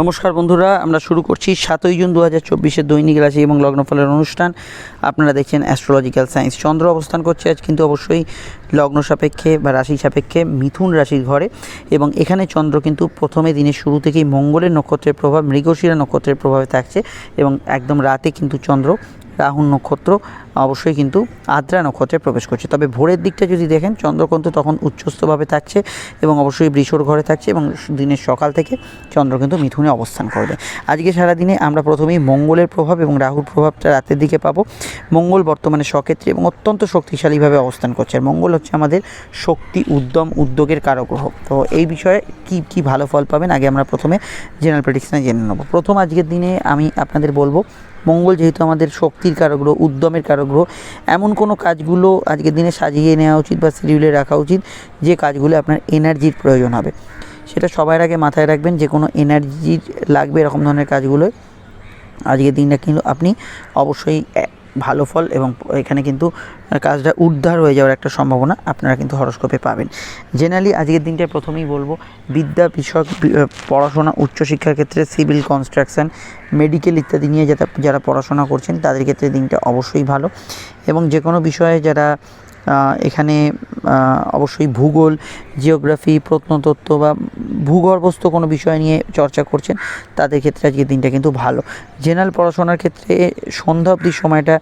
নমস্কার বন্ধুরা, আমরা শুরু করছি সাতই জুন দু হাজার চব্বিশের দৈনিক রাশি এবং লগ্নফলের অনুষ্ঠান। আপনারা দেখছেন অ্যাস্ট্রোলজিক্যাল সায়েন্স চন্দ্র অবস্থান করছে আজ, কিন্তু অবশ্যই লগ্ন সাপেক্ষে বা রাশি সাপেক্ষে মিথুন রাশির ঘরে এবং এখানে চন্দ্র কিন্তু প্রথমে দিনের শুরু থেকেই মঙ্গলের নক্ষত্রের প্রভাব, মৃগশিরা নক্ষত্রের প্রভাবে থাকছে এবং একদম রাতে কিন্তু চন্দ্র রাহুল নক্ষত্র, অবশ্যই কিন্তু আদ্রা নক্ষত্রে প্রবেশ করছে। তবে ভোরের দিকটা যদি দেখেন চন্দ্র কিন্তু তখন উচ্চস্থভাবে থাকছে এবং অবশ্যই বৃষর ঘরে থাকছে এবং দিনের সকাল থেকে চন্দ্র কিন্তু মিথুনে অবস্থান করবে। আজকে সারাদিনে আমরা প্রথমেই মঙ্গলের প্রভাব এবং রাহুর প্রভাবটা রাতের দিকে পাবো। মঙ্গল বর্তমানে সক্ষেত্রে এবং অত্যন্ত শক্তিশালীভাবে অবস্থান করছে। আর মঙ্গল হচ্ছে আমাদের শক্তি উদ্যম উদ্যোগের কারক গ্রহ তো এই বিষয়ে কি কি ভালো ফল পাবেন, আগে আমরা প্রথমে জেনারেল প্রেডিকশনে জেনে নেব। প্রথম আজকের দিনে আমি আপনাদের বলব, মঙ্গল যেহেতু আমাদের শক্তির কারগ্রহ, উদ্যমের কারক গ্রহ এমন কোনো কাজগুলো আজকের দিনে সাজিয়ে নেওয়া উচিত বা শিডিউলে রাখা উচিত যে কাজগুলো আপনার এনার্জির প্রয়োজন হবে। সেটা সবার আগে মাথায় রাখবেন, যে কোনো এনার্জির লাগবে এরকম ধরনের কাজগুলোয়। আজকের দিনটা কিন্তু আপনি অবশ্যই ভালো ফল এবং এখানে কিন্তু কাজটা উদ্ধার হয়ে যাওয়ার একটা সম্ভাবনা আপনারা কিন্তু হরস্কোপে পাবেন। জেনারেলি আজকের দিনটায় প্রথমেই বলব, বিদ্যা বিষয়ক পড়াশোনা, উচ্চশিক্ষার ক্ষেত্রে সিভিল কনস্ট্রাকশান মেডিকেল ইত্যাদি নিয়ে যারা যারা পড়াশোনা করছেন, তাদের ক্ষেত্রে দিনটা অবশ্যই ভালো। এবং যে কোনো বিষয়ে যারা এখানে অবশ্যই ভূগোল, জিওগ্রাফি, প্রত্নতত্ত্ব বা ভূগর্ভস্থ কোনো বিষয় নিয়ে চর্চা করছেন, তাদের ক্ষেত্রে আজকের দিনটা কিন্তু ভালো। জেনারেল পড়াশোনার ক্ষেত্রে সন্ধ্যা অবধি সময়টা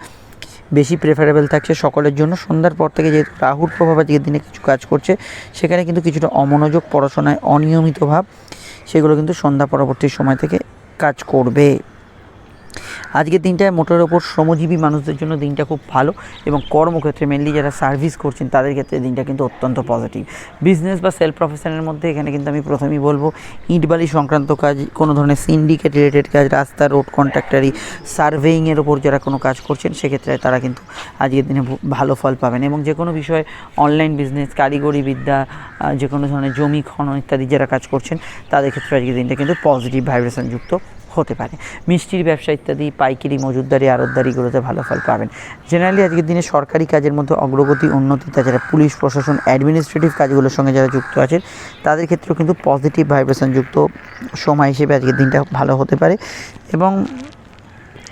বেশি প্রেফারেবল থাকছে সকলের জন্য। সন্ধ্যার পর থেকে যেহেতু রাহুর প্রভাব আজকের দিনে কিছু কাজ করছে, সেখানে কিন্তু কিছুটা অমনোযোগ, পড়াশোনায় অনিয়মিত ভাব, সেগুলো কিন্তু সন্ধ্যা পরবর্তী সময় থেকে কাজ করবে। আজকের দিনটায় মোটরের ওপর শ্রমজীবী মানুষদের জন্য দিনটা খুব ভালো এবং কর্মক্ষেত্রে মেনলি যারা সার্ভিস করছেন, তাদের ক্ষেত্রে দিনটা কিন্তু অত্যন্ত পজিটিভ বিজনেস বা সেলফ প্রফেশনের মধ্যে এখানে কিন্তু আমি প্রথমেই বলব ইটবালি সংক্রান্ত কাজ, কোনো ধরনের সিন্ডিকেট রিলেটেড কাজ, রাস্তা রোড কন্ট্রাক্টারি সার্ভেইংয়ের ওপর যারা কোনো কাজ করছেন, সেক্ষেত্রে তারা কিন্তু আজকের দিনে ভালো ফল পাবেন এবং যে কোনো বিষয়ে অনলাইন বিজনেস কারিগরি বিদ্যা যে কোনো ধরনের জমি, খনন ইত্যাদি যারা কাজ করছেন, তাদের ক্ষেত্রে আজকের দিনটা কিন্তু পজিটিভ ভাইব্রেশন যুক্ত হতে পারে। মিষ্টির ব্যবসা ইত্যাদি, পাইকারি মজুদদারি আড়তদারিগুলোতে ভালো ফল পাবেন। জেনারেলি আজকের দিনে সরকারি কাজের মধ্যে অগ্রগতি, উন্নতি, তাছাড়া পুলিশ, প্রশাসন অ্যাডমিনিস্ট্রেটিভ কাজগুলোর সঙ্গে যারা যুক্ত আছেন, তাদের ক্ষেত্রেও কিন্তু পজিটিভ ভাইব্রেশন যুক্ত সময় হিসেবে আজকের দিনটা ভালো হতে পারে। এবং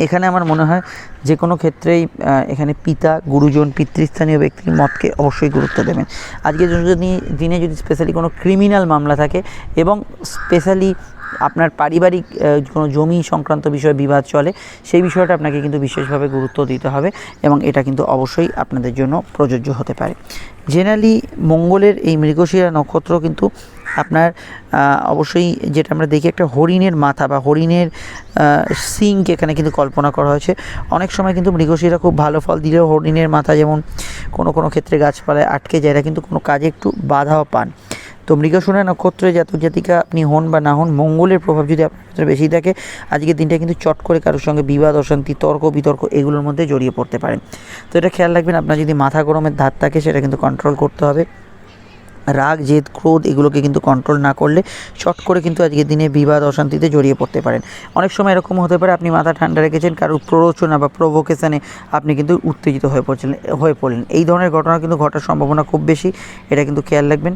এখানে আমার মনে হয় যে কোনো ক্ষেত্রেই এখানে পিতা, গুরুজন, পিতৃস্থানীয় ব্যক্তির মতকে অবশ্যই গুরুত্ব দেবেন। আজকে যদি দিনে যদি স্পেশালি কোনো ক্রিমিনাল মামলা থাকে এবং স্পেশালি আপনার পারিবারিক কোনো জমি সংক্রান্ত বিষয়ে বিবাদ চলে, সেই বিষয়টা আপনাকে কিন্তু বিশেষভাবে গুরুত্ব দিতে হবে এবং এটা কিন্তু অবশ্যই আপনাদের জন্য প্রযোজ্য হতে পারে। জেনারেলি মঙ্গলের এই মৃগশিরা নক্ষত্র কিন্তু আপনার অবশ্যই যেটা আমরা দেখি একটা হরিণের মাথা বা হরিণের সিঙ্ক এখানে কিন্তু কল্পনা করা হয়েছে। অনেক সময় কিন্তু মৃগশিরা খুব ভালো ফল দিলেও হরিণের মাথা যেমন কোনো কোনো ক্ষেত্রে গাছপালায় আটকে যায়, এরা কিন্তু কোনো কাজে একটু বাধাও পান। তো মৃগশিরা নক্ষত্রে জাতক, জাতিকা, আপনি হন বা না হন, মঙ্গলের প্রভাব যদি আপনার বেশি থাকে আজকের দিনটা কিন্তু চট করে কারোর সঙ্গে বিবাদ, অশান্তি, তর্ক, বিতর্ক এগুলোর মধ্যে জড়িয়ে পড়তে পারেন তো এটা খেয়াল রাখবেন, আপনার যদি মাথা গরমের ধার থাকে, সেটা কিন্তু কন্ট্রোল করতে হবে। রাগ, জেদ, ক্রোধ এগুলোকে কিন্তু কন্ট্রোল না করলে চট করে কিন্তু আজকের দিনে বিবাদ, অশান্তিতে জড়িয়ে পড়তে পারেন। অনেক সময় এরকম হতে পারে আপনি মাথা ঠান্ডা রেখেছেন, কারোর প্ররোচনা বা প্রভোকেশনে আপনি কিন্তু উত্তেজিত হয়ে পড়ছিলেন হয়ে পড়লেন। এই ধরনের ঘটনা কিন্তু ঘটার সম্ভাবনা খুব বেশি, এটা কিন্তু খেয়াল রাখবেন।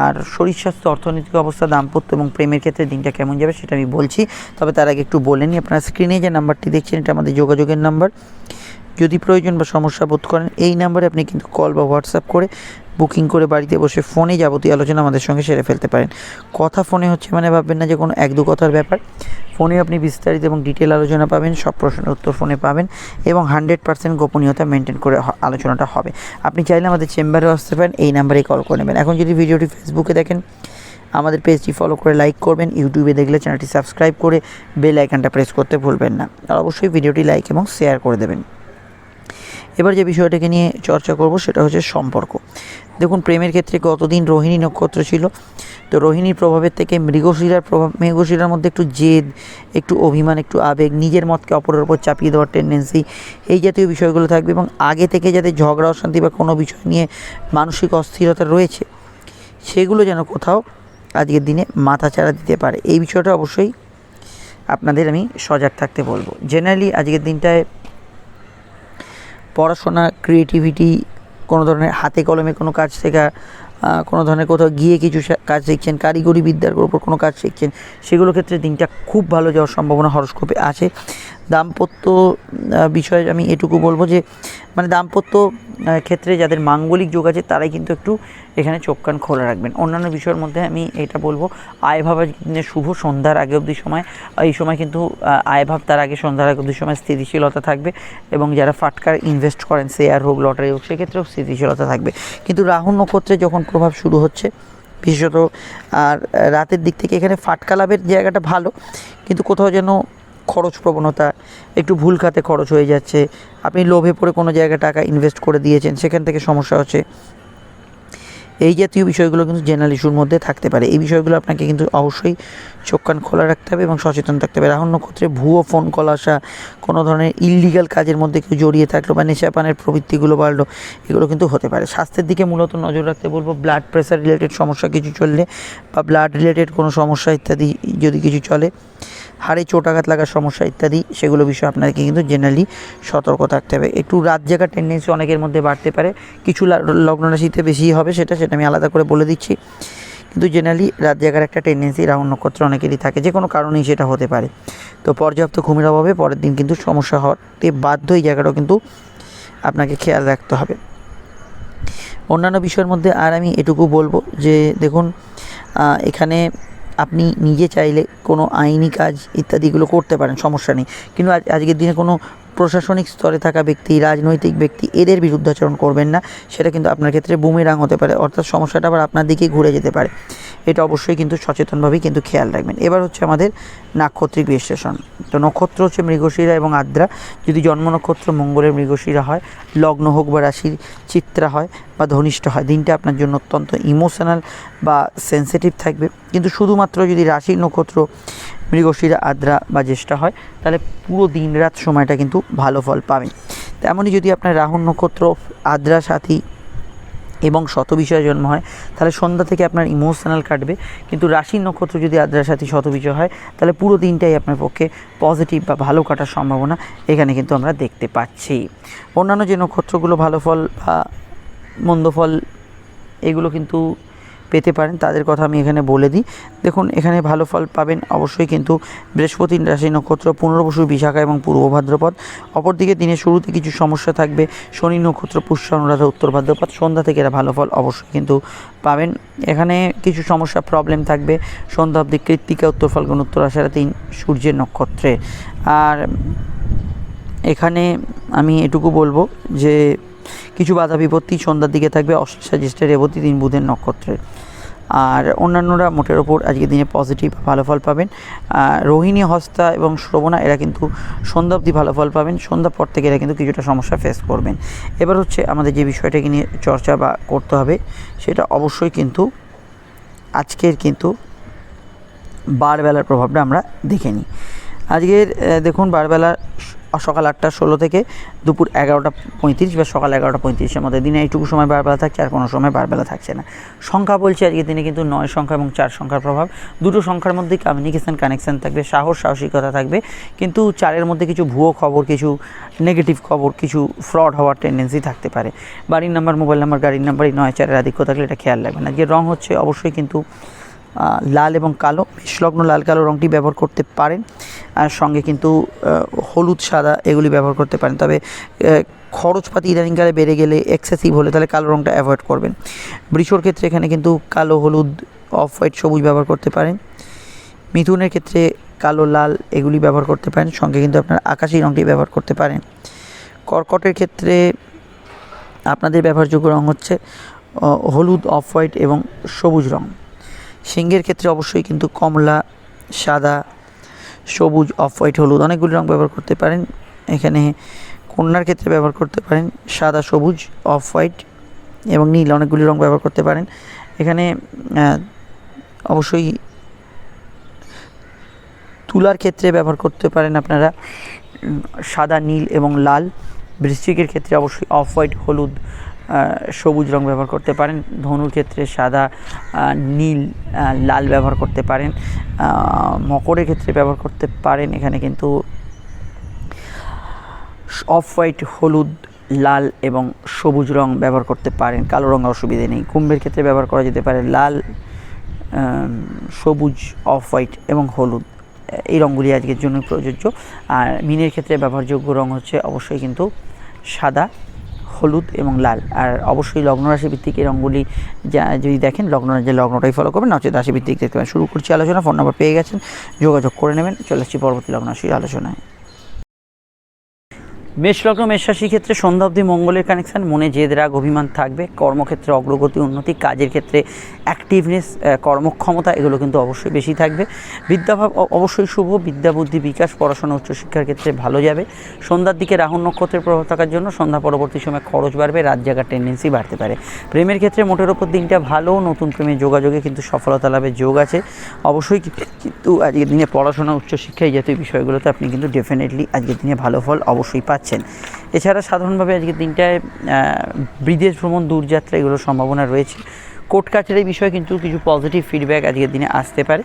আর শরীর স্বাস্থ্য, অর্থনৈতিক অবস্থা, দাম্পত্য এবং প্রেমের ক্ষেত্রে দিনটা কেমন যাবে সেটা আমি বলছি। তবে তার আগে একটু বলে নিই, আপনারা স্ক্রিনে যে নাম্বারটি দেখছেন, এটা আমাদের যোগাযোগের নাম্বার যদি প্রয়োজন বা সমস্যা বোধ করেন, এই নাম্বারে আপনি কিন্তু কল বা হোয়াটসঅ্যাপ করে বুকিং করে বাড়িতে বসে ফোনে যাবতীয় আলোচনা আমাদের সঙ্গে সেরে ফেলতে পারেন। কথা ফোনে হচ্ছে মানে ভাববেন না যে কোনো এক দু কথার ব্যাপার। ফোনে আপনি বিস্তারিত এবং ডিটেল আলোচনা পাবেন, সব প্রশ্নের উত্তর ফোনে পাবেন এবং হান্ড্রেড পার্সেন্ট গোপনীয়তা মেনটেন করে আলোচনাটা হবে। আপনি চাইলে আমাদের চেম্বারেও আসতে পারেন, এই নাম্বারেই কল করে নেবেন। এখন যদি ভিডিওটি ফেসবুকে দেখেন, আমাদের পেজটি ফলো করে লাইক করবেন, ইউটিউবে দেখলে চ্যানেলটি সাবস্ক্রাইব করে বেল আইকনটা প্রেস করতে ভুলবেন না। আর অবশ্যই ভিডিওটি লাইক এবং শেয়ার করে দেবেন। এবার যে বিষয়টাকে নিয়ে চর্চা করব সেটা হচ্ছে সম্পর্ক। দেখুন, প্রেমের ক্ষেত্রে গতদিন রোহিণী নক্ষত্র ছিল। তো রোহিণীর প্রভাবের থেকে মৃগশিরার প্রভাব, মৃগশিরার মধ্যে একটু জেদ, একটু অভিমান, একটু আবেগ, নিজের মতকে অপরের ওপর চাপিয়ে দেওয়ার টেন্ডেন্সি এই জাতীয় বিষয়গুলো থাকবে এবং আগে থেকে যাতে ঝগড়া, অশান্তি বা কোনো বিষয় নিয়ে মানসিক অস্থিরতা রয়েছে, সেগুলো যেন কোথাও আজকের দিনে মাথাচাড়া দিতে পারে। এই বিষয়টা অবশ্যই আপনাদের আমি সজাগ থাকতে বলব। জেনারেলি আজকের দিনটায় পড়াশোনা ক্রিয়েটিভিটি কোনো ধরনের হাতে কলমে কোনো কাজ শেখা কোনো ধরনের কোথাও গিয়ে কিছু কাজ শিখছেন, কারিগরি বিদ্যার উপর কোনো কাজ শিখছেন, সেগুলো ক্ষেত্রে দিনটা খুব ভালো যাওয়ার সম্ভাবনা হরস্কোপে আছে। দাম্পত্য বিষয়ে আমি এটুকু বলব যে মানে দাম্পত্য ক্ষেত্রে যাদের মাঙ্গলিক যোগ আছে, তারাই কিন্তু একটু এখানে চোখ কান খোলা রাখবেন। অন্যান্য বিষয়ের মধ্যে আমি এটা বলব, আয়ভাব দিনের শুভ সন্ধ্যার আগে অবধি সময়, এই সময় কিন্তু আয়ভাব তার আগে সন্ধ্যার আগে অবধি সময় স্থিতিশীলতা থাকবে এবং যারা ফাটকার ইনভেস্ট করেন শেয়ার হোক, লটারি হোক, সেক্ষেত্রেও স্থিতিশীলতা থাকবে। কিন্তু রাহু নক্ষত্রে যখন প্রভাব শুরু হচ্ছে, বিশেষত, আর, রাতের দিক থেকে এখানে ফাটকা লাভের জায়গাটা ভালো, কিন্তু কোথাও যেন খরচ প্রবণতা একটু ভুল খাতে খরচ হয়ে যাচ্ছে। আপনি লোভে পড়ে কোনো জায়গায় টাকা ইনভেস্ট করে দিয়েছেন, সেখান থেকে সমস্যা হচ্ছে। এই জাতীয় বিষয়গুলো কিন্তু জেনারেল ইস্যুর মধ্যে থাকতে পারে। এই বিষয়গুলো আপনাকে কিন্তু অবশ্যই চোখ কান খোলা রাখতে হবে এবং সচেতন থাকতে হবে। রাহুল নক্ষত্রে ভুয়ো ফোন কল আসা, কোনো ধরনের ইললিগাল কাজের মধ্যে কেউ জড়িয়ে থাকল বা নেশাপানের প্রবৃত্তিগুলো বাড়লো, এগুলো কিন্তু হতে পারে। স্বাস্থ্যের দিকে মূলত নজর রাখতে বলব ব্লাড প্রেশার রিলেটেড সমস্যা কিছু চললে বা ব্লাড রিলেটেড কোনো সমস্যা ইত্যাদি যদি কিছু চলে হাড়ে চোট আঘাত লাগার সমস্যা ইত্যাদি সেগুলো বিষয়ে আপনাকে কিন্তু জেনারেলি সতর্ক থাকতে হবে। একটু রাত জাগার টেন্ডেন্সি অনেকের মধ্যে বাড়তে পারে। কিছু লগ্ন রাশিতে বেশি হবে সেটা সেটা আমি আলাদা করে বলে দিচ্ছি। কিন্তু জেনারেলি রাত জাগার একটা টেন্ডেন্সি রাহুল নক্ষত্র অনেকেরই থাকে। যে কোনো কারণেই সেটা হতে পারে। তো পর্যাপ্ত ঘুমের অভাবে পরের দিন কিন্তু সমস্যা হতে বাধ্য এই জায়গাটাও কিন্তু আপনাকে খেয়াল রাখতে হবে। অন্যান্য বিষয়ের মধ্যে আর আমি এটুকু বলব যে দেখুন এখানে আপনি নিজে চাইলে কোনো আইনি কাজ ইত্যাদিগুলো করতে পারেন, সমস্যা নেই। কিন্তু আজ, আজকের দিনে কোনো প্রশাসনিক স্তরে থাকা ব্যক্তি, রাজনৈতিক ব্যক্তি এদের বিরুদ্ধাচরণ করবেন না। সেটা কিন্তু আপনার ক্ষেত্রে বুমেরাং হতে পারে। অর্থাৎ সমস্যাটা আবার আপনার দিকেই ঘুরে যেতে পারে। এটা অবশ্যই কিন্তু সচেতনভাবেই কিন্তু খেয়াল রাখবেন। এবার হচ্ছে আমাদের নাক্ষত্রিক বিশ্লেষণ। তো নক্ষত্র হচ্ছে মৃগশিরা এবং আদ্রা। যদি জন্ম নক্ষত্র মঙ্গলের মৃগশিরা হয়, লগ্ন হোক বা রাশির চিত্রা হয় বা ধনিষ্ঠ হয়, দিনটা আপনার জন্য অত্যন্ত ইমোশনাল বা সেন্সিটিভ থাকবে। কিন্তু শুধুমাত্র যদি রাশির নক্ষত্র মৃগশিরা, আদ্রা বা জ্যেষ্ঠা হয়, তাহলে পুরো দিন রাত সময়টা কিন্তু ভালো ফল পাবেন। তেমনই যদি আপনার রাহুল নক্ষত্র, আদ্রা সাথী এবং শত বিষয়ে জন্ম হয়, তাহলে সন্ধ্যা থেকে আপনার ইমোশনাল কাটবে। কিন্তু রাশির নক্ষত্র যদি আদ্রার সাথে শত বিষয় হয়, তাহলে পুরো দিনটাই আপনার পক্ষে পজিটিভ বা ভালো কাটার সম্ভাবনা এখানে কিন্তু আমরা দেখতে পাচ্ছি। অন্যান্য যে নক্ষত্রগুলো ভালো ফল বা মন্দ ফল, এগুলো কিন্তু পেতে পারেন, তাদের কথা আমি এখানে বলে দিই। দেখুন, এখানে ভালো ফল পাবেন অবশ্যই কিন্তু বৃহস্পতি রাশি নক্ষত্র, পুনর্বসু বিশাখা এবং পূর্ব ভাদ্রপদ। অপরদিকে দিনের শুরুতে কিছু সমস্যা থাকবে। শনি নক্ষত্র, পুষ্য অনুরাধা, উত্তর ভাদ্রপদ, সন্ধ্যা থেকে এরা ভালো ফল অবশ্যই কিন্তু পাবেন। এখানে কিছু সমস্যা প্রবলেম থাকবে। সন্ধ্যা অবধি কৃত্তিকা, উত্তর ফাল্গুন, উত্তর আষাঢ়া তিন সূর্যের নক্ষত্রে। আর এখানে আমি এটুকু বলব যে কিছু বাধা বিপত্তি সন্ধ্যার দিকে থাকবে অশ্লেষা জ্যেষ্ঠের রেবতী তিন বুধের নক্ষত্রের। আর অন্যান্যরা মোটের ওপর আজকের দিনে পজিটিভ ভালো ফল পাবেন। রোহিণী, হস্তা এবং শ্রবণা এরা কিন্তু সন্ধ্যা অবধি ভালো ফল পাবেন। সন্ধ্যা পর থেকে এরা কিন্তু কিছুটা সমস্যা ফেস করবেন। এবার হচ্ছে আমাদের যে বিষয়টাকে নিয়ে চর্চা বা করতে হবে, সেটা অবশ্যই কিন্তু আজকের কিন্তু বারবেলার প্রভাবটা আমরা দেখে নিই। আজকের দেখুন বারবেলা সকাল আটটা ষোলো থেকে দুপুর এগারোটা পঁয়ত্রিশ বা সকাল এগারোটা পঁয়ত্রিশের মধ্যে। দিনে এইটুকু সময় বারবেলা থাকছে আর কোনো সময় বারবেলা থাকছে না। সংখ্যা বলছে আজকের দিনে কিন্তু নয় সংখ্যা এবং চার সংখ্যার প্রভাব। দুটো সংখ্যার মধ্যে কমিউনিকেশান কানেকশান থাকবে, সাহস, সাহসিকতা থাকবে। কিন্তু চারের মধ্যে কিছু ভুয়ো খবর, কিছু নেগেটিভ খবর, কিছু ফ্রড হওয়ার টেন্ডেন্সি থাকতে পারে। বাড়ির নাম্বার মোবাইল নাম্বার গাড়ির নাম্বার এই নয়, চারের আধিক্য থাকলে এটা খেয়াল রাখবেন। আজকের রং হচ্ছে অবশ্যই কিন্তু লাল এবং কালো। মেষলগ্ন লাল কালো রঙটি ব্যবহার করতে পারেন। সঙ্গে কিন্তু হলুদ, সাদা এগুলি ব্যবহার করতে পারেন। তবে খরচপাতি ইদানিংকালে বেড়ে গেলে এক্সেসিভ হলে তাহলে কালো রঙটা অ্যাভয়েড করবেন। বৃষর ক্ষেত্রে এখানে কিন্তু কালো, হলুদ অফ হোয়াইট সবুজ ব্যবহার করতে পারেন। মিথুনের ক্ষেত্রে কালো, লাল এগুলি ব্যবহার করতে পারেন। সঙ্গে কিন্তু আপনার আকাশি রঙটি ব্যবহার করতে পারেন। কর্কটের ক্ষেত্রে আপনাদের ব্যবহারযোগ্য রঙ হচ্ছে হলুদ অফ হোয়াইট এবং সবুজ রং। সিংহের ক্ষেত্রে অবশ্যই কিন্তু কমলা, সাদা সবুজ অফ হোয়াইট হলুদ, অনেকগুলি রং ব্যবহার করতে পারেন। এখানে কন্যার ক্ষেত্রে ব্যবহার করতে পারেন সাদা, সবুজ অফ হোয়াইট এবং নীল, অনেকগুলি রং ব্যবহার করতে পারেন। এখানে অবশ্যই তুলার ক্ষেত্রে ব্যবহার করতে পারেন আপনারা। সাদা, নীল এবং লাল। বৃশ্চিকের ক্ষেত্রে অবশ্যই অফ হোয়াইট হলুদ সবুজ রং ব্যবহার করতে পারেন, ধনুর ক্ষেত্রে সাদা নীল লাল ব্যবহার করতে পারেন মকরের ক্ষেত্রে ব্যবহার করতে পারেন, এখানে কিন্তু অফ হোয়াইট, হলুদ, লাল এবং সবুজ রং ব্যবহার করতে পারেন, কালো রঙ অসুবিধে নেই। কুম্ভের ক্ষেত্রে ব্যবহার করা যেতে পারে লাল সবুজ, অফ হোয়াইট এবং হলুদ। এই রঙগুলি আজকের জন্য প্রযোজ্য। আর মিনের ক্ষেত্রে ব্যবহারযোগ্য রং হচ্ছে অবশ্যই কিন্তু সাদা। হলুদ এবং লাল। আর অবশ্যই লগ্ন রাশি ভিত্তিক এই রঙগুলি যা, যদি দেখেন, লগ্ন যে লগ্নটাই ফলো করবেন, নচেত রাশিভিত্তিক রাশি ভিত্তিক দেখতে পারেন। শুরু করছি আলোচনা ফোন নাম্বার পেয়ে গেছেন, যোগাযোগ করে নেবেন। চলে আসছি পরবর্তী লগ্ন রাশির আলোচনায়। মেষ লগ্ন মেষ রাশির ক্ষেত্রে সন্ধ্যা অবধি মঙ্গলের কানেকশন মনে জেদ, রাগ, অভিমান থাকবে। কর্মক্ষেত্রে অগ্রগতি, উন্নতি, কাজের ক্ষেত্রে অ্যাক্টিভনেস কর্মক্ষমতা, এগুলো কিন্তু অবশ্যই বেশি থাকবে। বিদ্যাভাব অবশ্যই শুভ, বিদ্যা, বুদ্ধি, বিকাশ, পড়াশোনা, উচ্চশিক্ষার ক্ষেত্রে ভালো যাবে। সন্ধ্যার দিকে রাহুল নক্ষত্রের প্রভাব থাকার জন্য সন্ধ্যা পরবর্তী সময় খরচ বাড়বে, রাত জাগার টেন্ডেন্সি বাড়তে পারে। প্রেমের ক্ষেত্রে মোটের ওপর দিনটা ভালো, নতুন প্রেমের যোগাযোগে কিন্তু সফলতা লাভের যোগ আছে। অবশ্যই কিন্তু আজকের দিনে পড়াশোনা, উচ্চশিক্ষা এই জাতীয় বিষয়গুলোতে আপনি কিন্তু ডেফিনেটলি আজকের দিনে ভালো ফল অবশ্যই পাচ্ছেন। এছাড়া সাধারণভাবে আজকের দিনটায় বিদেশ ভ্রমণ, দূরযাত্রা এগুলোর সম্ভাবনা রয়েছে। কোর্ট কাছারির বিষয়ে কিন্তু কিছু পজিটিভ ফিডব্যাক আজকের দিনে আসতে পারে।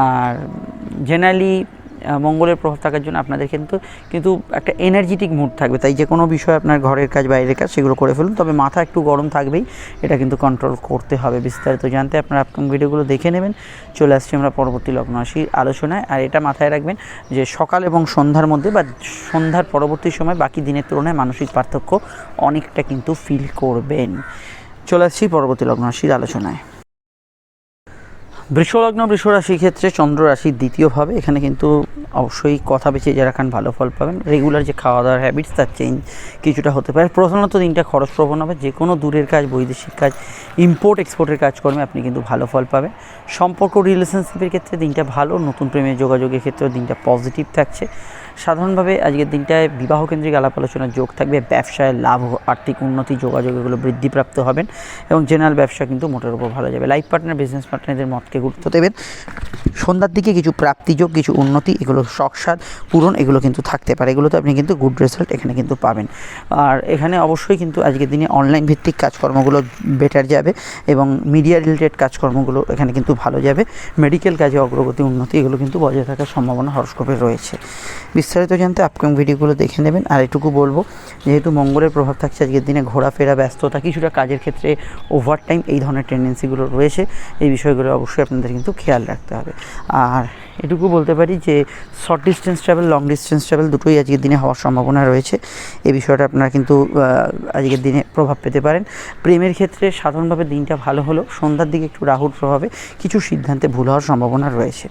আর জেনারেলি মঙ্গলের প্রভাব থাকার জন্য আপনাদের কিন্তু কিন্তু একটা এনার্জেটিক মুড থাকবে। তাই যে কোনো বিষয় আপনার ঘরের কাজ, বাইরের কাজ, সেগুলো করে ফেলুন। তবে মাথা একটু গরম থাকবেই। এটা কিন্তু কন্ট্রোল করতে হবে বিস্তারিত জানতে। আপনার আপকামিং ভিডিওগুলো দেখে নেবেন। চলে আসছি আমরা পরবর্তী লগ্ন রাশির আলোচনায়। আর এটা মাথায় রাখবেন যে সকাল এবং সন্ধ্যার মধ্যে বা সন্ধ্যার পরবর্তী সময়, বাকি দিনের তুলনায় মানসিক পার্থক্য অনেকটা কিন্তু ফিল করবেন। চলে আসছি পরবর্তী লগ্ন রাশির আলোচনায়। বৃষলগ্ন, বৃষরাশির ক্ষেত্রে চন্দ্র রাশির দ্বিতীয়ভাবে এখানে কিন্তু অবশ্যই কথা বেছে যারা খান ভালো ফল পাবেন। রেগুলার যে খাওয়া দাওয়ার হ্যাবিটস তার চেঞ্জ কিছুটা হতে পারে। প্রধানত দিনটা খরচ প্রবণ হবে। যে কোনো দূরের কাজ, বৈদেশিক কাজ ইম্পোর্ট এক্সপোর্টের কাজকর্মে আপনি কিন্তু ভালো ফল পাবেন। সম্পর্ক রিলেশনশিপের ক্ষেত্রে দিনটা ভালো। নতুন প্রেমের যোগাযোগের ক্ষেত্রেও দিনটা পজিটিভ থাকছে। সাধারণভাবে আজকের দিনটায় বিবাহ কেন্দ্রিক আলাপ আলোচনার যোগ থাকবে, ব্যবসায় লাভ আর্থিক উন্নতি, যোগাযোগ এগুলো বৃদ্ধিপ্রাপ্ত হবেন এবং জেনারেল ব্যবসা কিন্তু মোটের উপর ভালো যাবে। লাইফ পার্টনার বিজনেস পার্টনারদের মতকে গুরুত্ব দেবেন। সন্ধ্যার দিকে কিছু প্রাপ্তিযোগ কিছু উন্নতি, এগুলো শখসাদ পূরণ এগুলো কিন্তু থাকতে পারে। এগুলোতে আপনি কিন্তু গুড রেজাল্ট এখানে কিন্তু পাবেন। আর এখানে অবশ্যই কিন্তু আজকের দিনে অনলাইন ভিত্তিক কাজকর্মগুলো বেটার যাবে এবং মিডিয়া রিলেটেড কাজকর্মগুলো এখানে কিন্তু ভালো যাবে। মেডিকেল কাজে অগ্রগতি, উন্নতি এগুলো কিন্তু বজায় থাকার সম্ভাবনা হরস্কোপে রয়েছে। বিস্তারিত জানতে আপকামিং ভিডিওগুলো দেখে নেবেন। আর এটুকু বলব, যেহেতু মঙ্গলের প্রভাব থাকছে, আজকের দিনে ঘোরাফেরা, ব্যস্ততা, কিছুটা কাজের ক্ষেত্রে ওভার টাইম এই ধরনের টেন্ডেন্সিগুলো রয়েছে। এই বিষয়গুলো অবশ্যই আপনাদের কিন্তু খেয়াল রাখতে হবে। আর এটুকু বলতে পারি যে short distance travel long distance travel দুটোই আজকের দিনে হওয়ার সম্ভাবনা রয়েছে। এই বিষয়টা আপনারা কিন্তু আজকের দিনে প্রভাব পেতে পারেন। প্রেমের ক্ষেত্রে সাধারণভাবে দিনটা ভালো হলো, সন্ধ্যার দিকে একটু রাহুর প্রভাবে কিছু সিদ্ধান্তে ভুল হওয়ার সম্ভাবনা রয়েছে।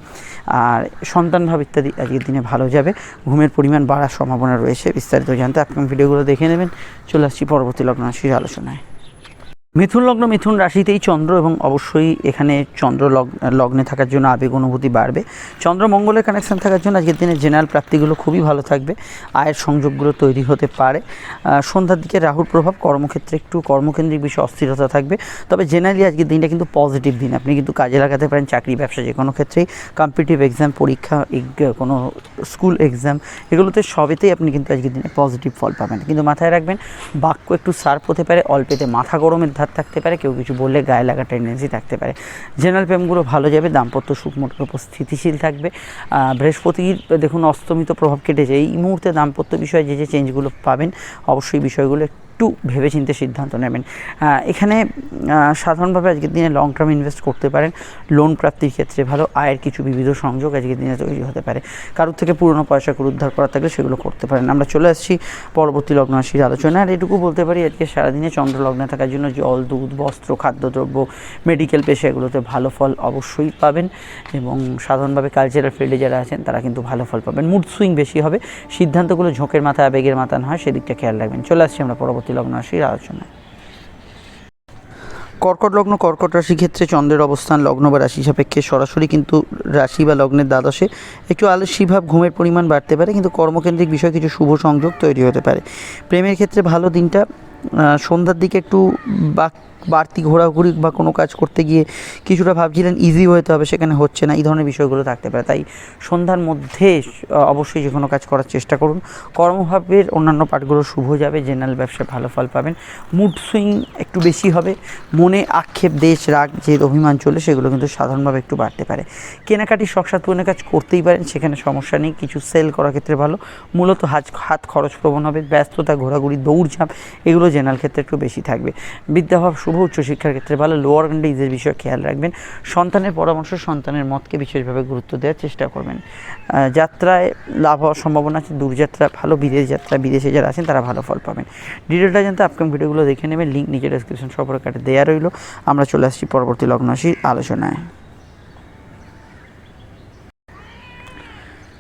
আর সন্তানভাব ইত্যাদি আজকের দিনে ভালো যাবে, ঘুমের পরিমাণ বাড়ার সম্ভাবনা রয়েছে বিস্তারিত জানতে। আপনি ভিডিওগুলো দেখে নেবেন। চলে আসছি পরবর্তী লগ্ন আলোচনায়। মিথুন লগ্ন, মিথুন রাশিতেই চন্দ্র এবং অবশ্যই এখানে চন্দ্র লগ, লগ্নে থাকার জন্য আবেগ অনুভূতি বাড়বে। চন্দ্র মঙ্গলের কানেকশন থাকার জন্য আজকের দিনে জেনারেল প্রাপ্তিগুলো খুবই ভালো থাকবে, আয়ের সংযোগগুলো তৈরি হতে পারে। সন্ধ্যার দিকে রাহুর প্রভাব কর্মক্ষেত্রে একটু কর্মকেন্দ্রিক বিষয়ে অস্থিরতা থাকবে, তবে জেনারেলি আজকের দিনটা কিন্তু পজিটিভ দিন। আপনি কিন্তু কাজে লাগাতে পারেন, চাকরি, ব্যবসা যে কোনো ক্ষেত্রেই। কম্পিটিটিভ এক্সাম পরীক্ষা কোনো স্কুল এক্সাম এগুলোতে সবেতেই আপনি কিন্তু আজকের দিনে পজিটিভ ফল পাবেন। কিন্তু মাথায় রাখবেন, বাক্য একটু সার্প হতে পারে, অল্পেতে মাথা গরমের ধার থাকতে পারে, কেউ কিছু বললে গায়ে লাগা টেন্ডেন্সি থাকতে পারে। জেনারেল প্রেমগুলো ভালো যাবে, দাম্পত্য সুখ উপর স্থিতিশীল থাকবে। বৃহস্পতি বৃহস্পতির, দেখুন, অস্তমিত প্রভাব কেটেছে। এই মুহূর্তে দাম্পত্য বিষয়ে যে যে চেঞ্জগুলো পাবেন, অবশ্যই বিষয়গুলো একটু ভেবেচিন্তে সিদ্ধান্ত নেবেন। এখানে সাধারণভাবে আজকের দিনে লং টার্ম ইনভেস্ট করতে পারেন। লোন প্রাপ্তির ক্ষেত্রে ভালো, আয়ের কিছু বিবিধ সংযোগ আজকের দিনে তৈরি হতে পারে। কারোর থেকে পুরনো পয়সা করে উদ্ধার করা থাকলে সেগুলো করতে পারেন। আমরা চলে আসছি পরবর্তী লগ্ন রাশির আলোচনা আর এটুকু বলতে পারি, আজকে সারাদিনে চন্দ্র লগ্নে থাকার জন্য জল দুধ, বস্ত্র, খাদ্যদ্রব্য মেডিকেল পেশা, এগুলোতে ভালো ফল অবশ্যই পাবেন। এবং সাধারণভাবে কালচারাল ফিল্ডে যারা আছেন, তারা কিন্তু ভালো ফল পাবেন। মুড সুইং বেশি হবে। সিদ্ধান্তগুলো ঝোঁকের মাথায়, আবেগের মাথা না হয় সেদিকটা খেয়াল রাখবেন। চলে আসছি আমরা পরবর্তী লগ্ন রাশির আলোচনায়। কর্কট লগ্ন, কর্কট রাশি ক্ষেত্রে চন্দ্রের অবস্থান লগ্ন বা রাশি সাপেক্ষে সরাসরি কিন্তু রাশি বা লগ্নের দ্বাদশে একটু আলসী ভাব ঘুমের পরিমাণ বাড়তে পারে, কিন্তু কর্মকেন্দ্রিক বিষয়ে কিছু শুভ সংযোগ তৈরি হতে পারে। প্রেমের ক্ষেত্রে ভালো দিনটা সন্ধ্যার দিকে একটু বা বাড়তি ঘোরাঘুরি বা কোনো কাজ করতে গিয়ে কিছুটা ভাবছিলেন ইজি হতে হবে, সেখানে হচ্ছে না, এই ধরনের বিষয়গুলো থাকতে পারে। তাই সন্ধ্যার মধ্যে অবশ্যই যে কোনো কাজ করার চেষ্টা করুন। কর্মভাবের অন্যান্য পাঠগুলো শুভ যাবে জেনারেল ব্যবসায় ভালো ফল পাবেন। মুড সুইং একটু বেশি হবে। মনে আক্ষেপ, দেশ, রাগ যে অভিমান চলে, সেগুলো কিন্তু সাধারণভাবে একটু বাড়তে পারে। কেনাকাটি শখসাত পূরণের কাজ করতেই পারেন, সেখানে সমস্যা নেই, কিছু সেল করার ক্ষেত্রে ভালো। মূলত হাত হাত খরচ প্রবণ হবে, ব্যস্ততা, ঘোরাঘুরি, দৌড়ঝাঁপ, এগুলো জেনারেল ক্ষেত্রে একটু বেশি থাকবে। বিদ্যাভাব শুভ উচ্চশিক্ষার ক্ষেত্রে ভালো লোয়ার ইজের বিষয়ে খেয়াল রাখবেন। সন্তানের পরামর্শ সন্তানের মতকে বিশেষভাবে গুরুত্ব দেওয়ার চেষ্টা করবেন। যাত্রায় লাভ হওয়ার সম্ভাবনা আছে, দূরযাত্রা, ভালো বিদেশ যাত্রা, বিদেশে যারা আছেন তারা ভালো ফল পাবেন। ডিটেলটা জানতে আপকাম ভিডিওগুলো দেখে নেবেন লিঙ্ক নিচে ডেসক্রিপশন সফরে কাটে দেওয়া রইল। আমরা চলে আসছি পরবর্তী লগ্নরাশির আলোচনায়।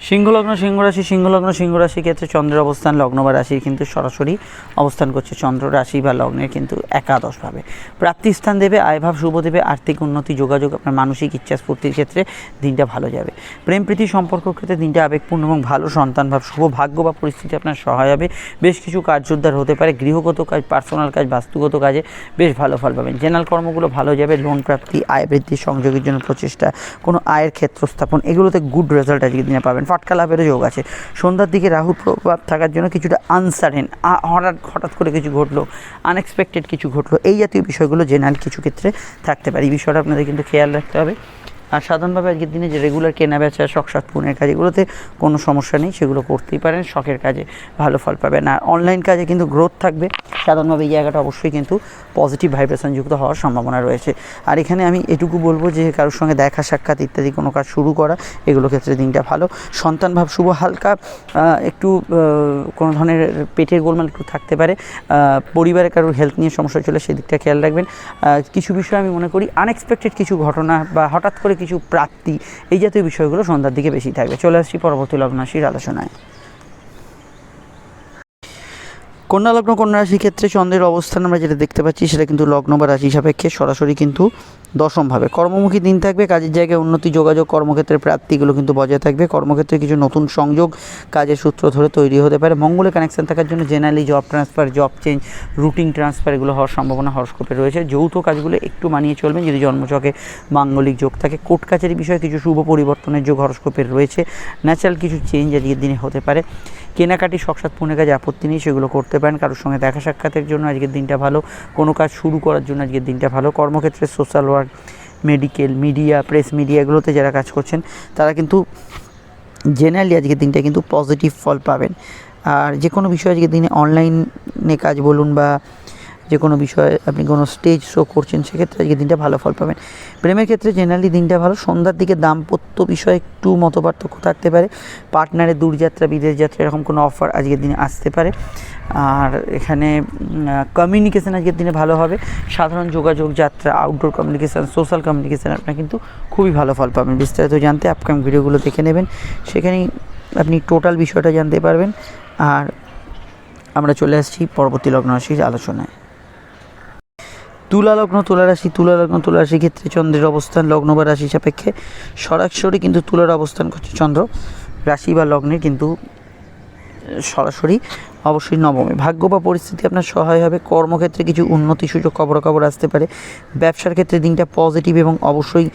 সিংহলগ্ন, সিংহরাশি সিংহলগ্ন সিংহরাশি ক্ষেত্রে চন্দ্রের অবস্থান, লগ্ন বা রাশির কিন্তু সরাসরি অবস্থান করছে চন্দ্র রাশি বা লগ্নের কিন্তু একাদশভাবে। প্রাপ্তিস্থান দেবে, আয়ভাব শুভ দেবে, আর্থিক উন্নতি, যোগাযোগ, আপনার মানসিক ইচ্ছা স্ফূর্তির ক্ষেত্রে দিনটা ভালো যাবে। প্রেম, প্রীতি, সম্পর্ক ক্ষেত্রে দিনটা আবেগপূর্ণ এবং ভালো সন্তান ভাব শুভ ভাগ্য বা পরিস্থিতি আপনার সহায় হবে। বেশ কিছু কার্যোদ্ধার হতে পারে, গৃহগত কাজ পার্সোনাল কাজ, বাস্তুগত কাজে বেশ ভালো ফল পাবেন। জেনারেল কর্মগুলো ভালো যাবে লোন প্রাপ্তি, আয় বৃদ্ধি, সংযোগের জন্য প্রচেষ্টা, কোনো আয়ের ক্ষেত্র স্থাপন, এগুলোতে গুড রেজাল্ট আজকের দিনে পাবেন। ফাটকা লাভের যোগ আছে। সন্ধ্যার দিকে রাহু প্রভাব থাকার জন্য কিছুটা আনসারেন হঠাৎ হঠাৎ করে কিছু ঘটলো আনএক্সপেক্টেড কিছু ঘটলো। এই জাতীয় বিষয়গুলো জেনারেল কিছু ক্ষেত্রে থাকতে পারে। এই বিষয়টা আপনাদের কিন্তু খেয়াল রাখতে হবে। আর সাধারণভাবে আজকের দিনে যে রেগুলার কেনা বেচা, শখ সাত কাজ, এগুলোতে কোনো সমস্যা নেই, সেগুলো করতেই পারেন। শখের কাজে ভালো ফল পাবেন। আর অনলাইন কাজে কিন্তু গ্রোথ থাকবে। সাধারণভাবে এই জায়গাটা অবশ্যই কিন্তু পজিটিভ ভাইব্রেশন যুক্ত হওয়ার সম্ভাবনা রয়েছে। আর এখানে আমি এটুকু বলব যে, কারোর সঙ্গে দেখা, সাক্ষাৎ ইত্যাদি কোনো কাজ শুরু করা, এগুলো ক্ষেত্রে দিনটা ভালো। সন্তান ভাব শুভ, হালকা একটু কোনো ধরনের পেটের গোলমাল একটু থাকতে পারে। পরিবারে কারোর হেলথ নিয়ে সমস্যা চলে সেদিকটা খেয়াল রাখবেন। কিছু বিষয় আমি মনে করি আনএক্সপেক্টেড কিছু ঘটনা বা হঠাৎ করে কিছু প্রাপ্তি, এই জাতীয় বিষয়গুলো সন্ধ্যার দিকে বেশি থাকবে। চলে আসছি পরবর্তী লগ্নাশির আলোচনায়। কন্যা লগ্ন, কন্যা রাশির ক্ষেত্রে চন্দ্রের অবস্থান আমরা যেটা দেখতে পাচ্ছি, সেটা কিন্তু লগ্ন বা রাশি সাপেক্ষে সরাসরি কিন্তু দশমভাবে। কর্মমুখী দিন থাকবে, কাজের জায়গায় উন্নতি, যোগাযোগ কর্মক্ষেত্রে প্রাপ্তিগুলো কিন্তু বজায় থাকবে। কর্মক্ষেত্রে কিছু নতুন সংযোগ কাজের সূত্র ধরে তৈরি হতে পারে। মঙ্গলে কানেকশন থাকার জন্য generally job transfer job change routine transfer এগুলো হওয়ার সম্ভাবনা হরস্কোপে রয়েছে। যৌথ কাজগুলো একটু মানিয়ে চলবেন যদি জন্মচকে মাঙ্গলিক যোগ থাকে কোর্ট কাছারি বিষয়ে কিছু শুভ পরিবর্তনের যোগ হরস্কোপের রয়েছে। ন্যাচারাল কিছু চেঞ্জ আজকের দিনে হতে পারে। কেনাকাটি শখসাত কাজে, আপত্তি নেই, সেগুলো করতে পারেন। কারোর সঙ্গে দেখা সাক্ষাতের জন্য আজকের দিনটা ভালো। কোনো কাজ শুরু করার জন্য আজকের দিনটা ভালো। কর্মক্ষেত্রে social work medical media press media এগুলোতে যারা কাজ করছেন, তারা কিন্তু জেনারেলি আজকের দিনটা কিন্তু পজিটিভ ফল পাবেন। আর যে কোনো বিষয় আজকের দিনে অনলাইনে কাজ বলুন বা যে কোনো বিষয়ে আপনি কোনো স্টেজ শো করছেন, সেক্ষেত্রে আজকে দিনটা ভালো ফল পাবেন। প্রেমের ক্ষেত্রে জেনারেলি দিনটা ভালো। সন্ধ্যার দিকে দাম্পত্য বিষয়ে একটু মতপার্থক্য থাকতে পারে। পার্টনারের দূরযাত্রা, বিদেশ যাত্রা, এরকম কোনো অফার আজকের দিনে আসতে পারে। আর এখানে কমিউনিকেশান আজকের দিনে ভালো হবে। সাধারণ যোগাযোগ যাত্রা আউটডোর কমিউনিকেশান সোশ্যাল কমিউনিকেশান আপনার কিন্তু খুবই ভালো ফল পাবেন। বিস্তারিত জানতে আপকামিং ভিডিওগুলো দেখে নেবেন। সেখানেই আপনি টোটাল বিষয়টা জানতে পারবেন। আর আমরা চলে আসছি পরবর্তী লগ্ন রাশির আলোচনায়। তুলা লগ্ন, তুলা রাশি, তুলা লগ্ন, তুলা রাশির ক্ষেত্রে চন্দ্রের অবস্থান, লগ্ন বা রাশি সাপেক্ষে সরাসরি কিন্তু তুলার অবস্থান করছে চন্দ্র। রাশি বা লগ্নে কিন্তু সরাসরি অবশ্যই নবমে। ভাগ্য বা পরিস্থিতি আপনার সহায় হবে। কর্মক্ষেত্রে কিছু উন্নতি সুযোগ খবরাখবর আসতে পারে। ব্যবসার ক্ষেত্রে দিনটা পজিটিভ এবং অবশ্যই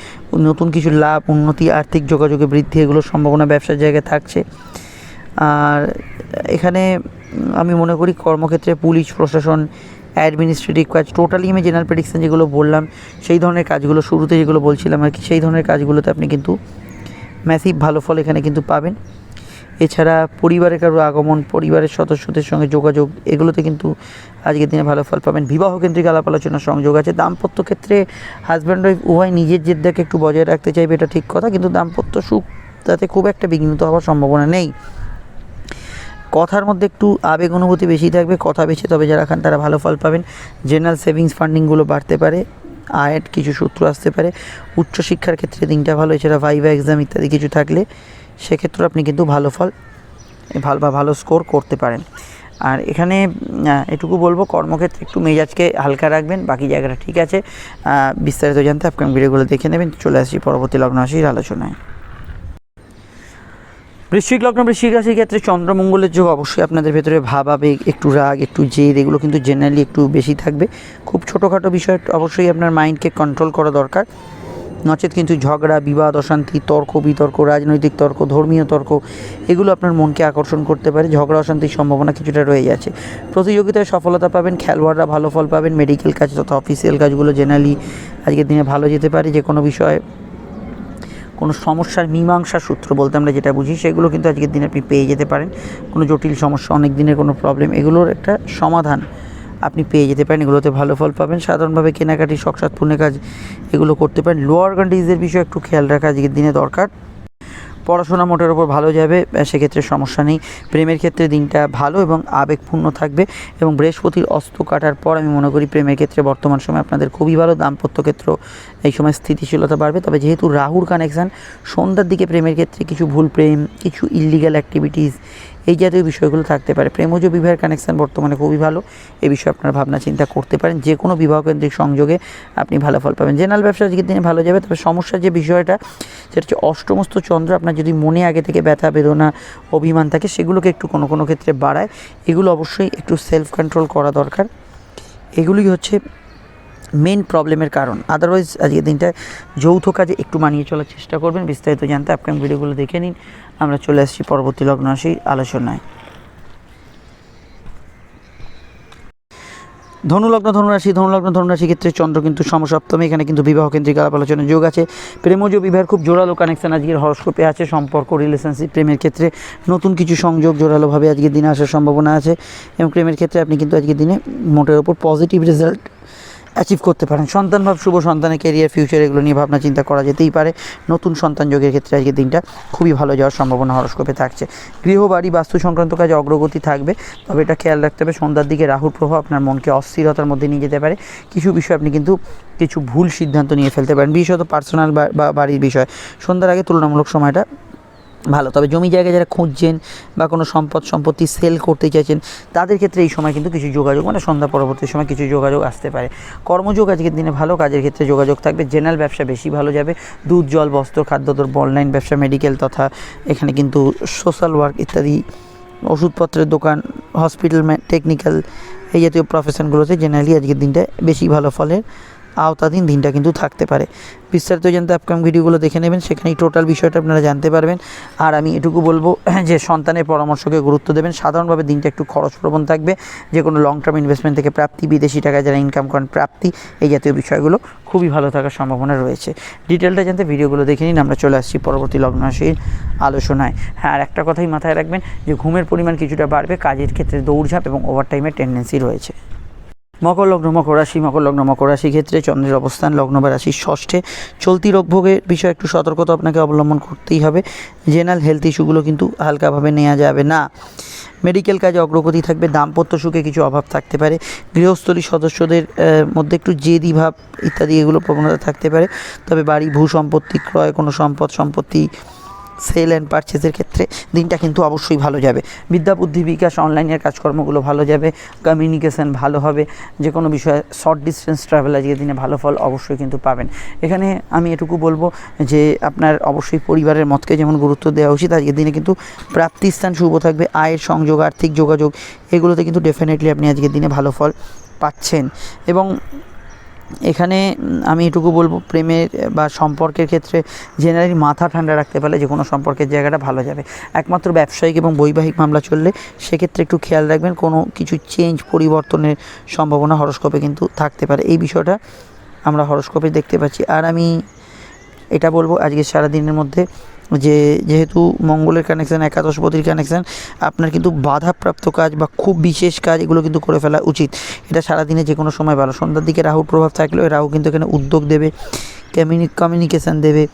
নতুন কিছু লাভ, উন্নতি, আর্থিক যোগাযোগে বৃদ্ধি, এগুলোর সম্ভাবনা ব্যবসার জায়গায় থাকছে। আর এখানে আমি মনে করি কর্মক্ষেত্রে পুলিশ, প্রশাসন অ্যাডমিনিস্ট্রেটিভ কাজ টোটালি আমি জেনারেল প্রেডিকশন যেগুলো বললাম, সেই ধরনের কাজগুলো শুরুতে যেগুলো বলছিলাম আর কি, সেই ধরনের কাজগুলোতে আপনি কিন্তু ম্যাসিভ ভালো ফল এখানে কিন্তু পাবেন। এছাড়া পরিবারের কারও আগমন, পরিবারের সদস্যদের সঙ্গে যোগাযোগ, এগুলোতে কিন্তু আজকের দিনে ভালো ফল পাবেন। বিবাহ কেন্দ্রিক আলাপ আলোচনার সংযোগ আছে। দাম্পত্য ক্ষেত্রে হাজব্যান্ড ওয়াইফ উভয় নিজের জেদ্দাকে একটু বজায় রাখতে চাইবে, এটা ঠিক কথা, কিন্তু দাম্পত্য সুখ তাতে খুব একটা বিঘ্নিত হওয়ার সম্ভাবনা নেই। কথার মধ্যে একটু আবেগ অনুভূতি বেশি থাকবে, কথা বেশি, তবে যারা খান তারা ভালো ফল পাবেন। জেনারেল সেভিংস ফান্ডিংগুলো বাড়তে পারে, আয়ের কিছু সূত্র আসতে পারে। উচ্চশিক্ষার ক্ষেত্রে দিনটা ভালো, এছাড়া ভাইভা এক্সাম ইত্যাদি কিছু থাকলে সেক্ষেত্রে আপনি কিন্তু ভালো ফল ভালো বা ভালো স্কোর করতে পারেন। আর এখানে এটুকু বলব, কর্মক্ষেত্রে একটু মেজাজকে হালকা রাখবেন, বাকি জায়গাটা ঠিক আছে। বিস্তারিত জানতে আপনার ভিডিওগুলো দেখে নেবেন। চলে আসছি পরবর্তী লগ্ন রাশির আলোচনায়। বৃশ্চিক লগ্ন, বৃশ্চিক রাশির ক্ষেত্রে চন্দ্রমঙ্গলের যোগ অবশ্যই আপনাদের ভেতরে ভাব, আবেগ, একটু রাগ, একটু জেদ, এগুলো কিন্তু জেনারেলি একটু বেশি থাকবে। খুব ছোটোখাটো বিষয় অবশ্যই আপনার মাইন্ডকে কন্ট্রোল করা দরকার। নচেত কিন্তু ঝগড়া, বিবাদ, অশান্তি, তর্ক, বিতর্ক, রাজনৈতিক তর্ক, ধর্মীয় তর্ক, এগুলো আপনার মনকে আকর্ষণ করতে পারে। ঝগড়া, অশান্তির সম্ভাবনা কিছুটা রয়ে যাচ্ছে প্রতিযোগিতায় সফলতা পাবেন, খেলোয়াড়রা ভালো ফল পাবেন মেডিকেল কাজ তথা অফিসিয়াল কাজগুলো জেনারেলি আজকের দিনে ভালো যেতে পারে। যে কোনো বিষয়ে কোনো সমস্যার মীমাংসা সূত্র বলতে আমরা যেটা বুঝি, সেগুলো কিন্তু আজকের দিনে আপনি পেয়ে যেতে পারেন। কোনো জটিল সমস্যা, অনেক দিনের কোনো প্রবলেম এগুলোর একটা সমাধান আপনি পেয়ে যেতে পারেন, এগুলোতে ভালো ফল পাবেন। সাধারণভাবে কেনাকাটি শখসাত পূর্ণের কাজ, এগুলো করতে পারেন। লোয়ার কান্ট্রিজের বিষয়ে একটু খেয়াল রাখা আজকের দিনে দরকার। পড়াশোনা মোটের ওপর ভালো যাবে সেক্ষেত্রে সমস্যা নেই। প্রেমের ক্ষেত্রে দিনটা ভালো এবং আবেগপূর্ণ থাকবে এবং বৃহস্পতির অস্ত কাটার পর আমি মনে করি প্রেমের ক্ষেত্রে বর্তমান সময় আপনাদের খুবই ভালো দাম্পত্য ক্ষেত্র, এই সময় স্থিতিশীলতা বাড়বে। তবে যেহেতু রাহুর কানেকশান সন্ধ্যার দিকে প্রেমের ক্ষেত্রে কিছু ভুল প্রেম, কিছু ইলিগাল অ্যাক্টিভিটিস এই জাতীয় বিষয়গুলো থাকতে পারে। প্রেমজ বিবাহের কানেকশান বর্তমানে খুবই ভালো। এ বিষয়ে আপনারা ভাবনা চিন্তা করতে পারেন। যে কোনো বিবাহকেন্দ্রিক সংযোগে আপনি ভালো ফল পাবেন। জেনারেল ব্যবসা আজকের দিনে ভালো যাবে। তবে সমস্যার যে বিষয়টা, সেটা হচ্ছে অষ্টমস্ত চন্দ্র আপনার যদি মনে আগে থেকে ব্যথা, বেদনা, অভিমান থাকে, সেগুলোকে একটু কোনো কোনো ক্ষেত্রে বাড়ায়। এগুলো অবশ্যই একটু সেলফ কন্ট্রোল করা দরকার। এগুলোই হচ্ছে মেন প্রবলেমের কারণ। আদারওয়াইজ আজকের দিনটা যৌথ কাজে একটু মানিয়ে চলার চেষ্টা করবেন। বিস্তারিত জানতে আপকামিং ভিডিওগুলো দেখে নিন। আমরা চলে আসছি পরবর্তী লগ্ন আসি আলোচনায়। ধনুলগ্ন, ধনুরাশি ধনুলগ্ন, ধনুরাশি ক্ষেত্রে চন্দ্র কিন্তু সমসপ্তমী। এখানে কিন্তু বিবাহ কেন্দ্রিক আলাপ আলোচনা যোগ আছে। প্রেমজ বিবাহের খুব জোরালো কানেকশন আজকের হরস্কোপে আছে। সম্পর্ক রিলেশনশিপ প্রেমের ক্ষেত্রে নতুন কিছু সংযোগ জোরালোভাবে আজকের দিনে আসার সম্ভাবনা আছে। এবং প্রেমের ক্ষেত্রে আপনি কিন্তু আজকের দিনে মোটের ওপর পজিটিভ রেজাল্ট অ্যাচিভ করতে পারেন। সন্তান ভাব, শুভ সন্তানের কেরিয়ার ফিউচার এগুলো নিয়ে ভাবনা চিন্তা করা যেতেই পারে। নতুন সন্তান যোগের ক্ষেত্রে আজকের দিনটা খুবই ভালো যাওয়ার সম্ভাবনা হরস্কোপে থাকছে। গৃহবাড়ি বাস্তু সংক্রান্ত কাজে অগ্রগতি থাকবে, তবে এটা খেয়াল রাখতে হবে, সন্ধ্যার দিকে রাহুর প্রভাব আপনার মনকে অস্থিরতার মধ্যে নিয়ে যেতে পারে। কিছু বিষয় আপনি কিন্তু কিছু ভুল সিদ্ধান্ত নিয়ে ফেলতে পারেন, বিশেষত পার্সোনাল বা বাড়ির বিষয়। সন্ধ্যার আগে তুলনামূলক সময়টা ভালো। তবে জমি জায়গা যারা খুঁজছেন বা কোনো সম্পদ সম্পত্তি সেল করতে চাইছেন, তাদের ক্ষেত্রে এই সময় কিন্তু কিছু যোগাযোগ মানে সন্ধ্যা পরবর্তী সময় কিছু যোগাযোগ আসতে পারে। কর্মযোগ আজকের দিনে ভালো, কাজের ক্ষেত্রে যোগাযোগ থাকবে। জেনারেল ব্যবসা বেশি ভালো যাবে। দুধ, জল, বস্ত্র খাদ্যদ্রব্য অনলাইন ব্যবসা মেডিকেল তথা এখানে কিন্তু সোশ্যাল ওয়ার্ক ইত্যাদি, ওষুধপত্রের দোকান হসপিটাল টেকনিক্যাল এই জাতীয় প্রফেশনগুলোতে জেনারেলি আজকের দিনটা বেশি ভালো ফলের আওতাধীন দিনটা কিন্তু থাকতে পারে। বিস্তারিত জানতে আপকামিং ভিডিওগুলো দেখে নেবেন, সেখানেই টোটাল বিষয়টা আপনারা জানতে পারবেন। আর আমি এটুকু বলব, যে সন্তানের পরামর্শকে গুরুত্ব দেবেন। সাধারণভাবে দিনটা একটু খরচপ্রবণ থাকবে। যে কোনো লং টার্ম ইনভেস্টমেন্ট থেকে প্রাপ্তি, বিদেশি টাকায় যারা ইনকাম করেন, প্রাপ্তি, এই জাতীয় বিষয়গুলো খুবই ভালো থাকার সম্ভাবনা রয়েছে। ডিটেলটা জানতে ভিডিওগুলো দেখে নিন, আমরা চলে আসছি পরবর্তী লগ্ন রাশির আলোচনায়। হ্যাঁ আর একটা কথাই মাথায় রাখবেন, যে ঘুমের পরিমাণ কিছুটা বাড়বে, কাজের ক্ষেত্রে দৌড়ঝাঁপ এবং ওভারটাইমের টেন্ডেন্সি রয়েছে। মকর লগ্ন, মকর রাশি, মকর লগ্ন, মকর রাশি ক্ষেত্রে চন্দ্রের অবস্থান, লগ্ন বা রাশির ষষ্ঠে চলতি রোগভোগের বিষয়ে একটু সতর্কতা আপনাকে অবলম্বন করতেই হবে। জেনারেল হেলথ ইস্যুগুলো কিন্তু হালকাভাবে নেওয়া যাবে না। মেডিকেল কাজে অগ্রগতি থাকবে, দাম্পত্য সুখে কিছু অভাব থাকতে পারে। গৃহস্থলী সদস্যদের মধ্যে একটু জেদি ভাব ইত্যাদি এগুলো প্রবণতা থাকতে পারে। তবে বাড়ি ভূ সম্পত্তি ক্রয়, কোনো সম্পদ, সম্পত্তি সেল অ্যান্ড পারচেজের ক্ষেত্রে দিনটা কিন্তু অবশ্যই ভালো যাবে। বিদ্যা, বুদ্ধি, বিকাশ অনলাইনের কাজকর্মগুলো ভালো যাবে কমিউনিকেশান ভালো হবে যে কোনো বিষয়ে শর্ট ডিস্টেন্স ট্রাভেল আজকের দিনে ভালো ফল অবশ্যই কিন্তু পাবেন। এখানে আমি এটুকু বলব যে আপনার অবশ্যই পরিবারের মতকে যেমন গুরুত্ব দেওয়া উচিত, আজকের দিনে কিন্তু প্রাপ্তিস্থান শুভ থাকবে, আয়ের সংযোগ, আর্থিক যোগাযোগ, এগুলোতে কিন্তু ডেফিনেটলি আপনি আজকের দিনে ভালো ফল পাচ্ছেন। এবং এখানে আমি এটুকু বলব, প্রেমের বা সম্পর্কের ক্ষেত্রে জেনারেলি মাথা ঠান্ডা রাখতে পারলে যে কোনো সম্পর্কের জায়গাটা ভালো যাবে। একমাত্র ব্যবসায়িক এবং বৈবাহিক মামলা চললে সেক্ষেত্রে একটু খেয়াল রাখবেন, কোনো কিছু চেঞ্জ পরিবর্তনের সম্ভাবনা হরস্কোপে কিন্তু থাকতে পারে। এই বিষয়টা আমরা হরস্কোপে দেখতে পাচ্ছি। আর আমি এটা বলব, আজকে সারা দিনের মধ্যে যে যেহেতু মঙ্গলের কানেকশান একাদশপতির কানেকশান আপনার কিন্তু বাধাপ্রাপ্ত কাজ বা খুব বিশেষ কাজ এগুলো কিন্তু করে ফেলা উচিত। এটা সারাদিনে যে কোনো সময় ভালো। সন্ধ্যার দিকে রাহুর প্রভাব থাকলেও রাহু কিন্তু এখানে উদ্যোগ দেবে কমিউনি কমিউনিকেশান দেবে,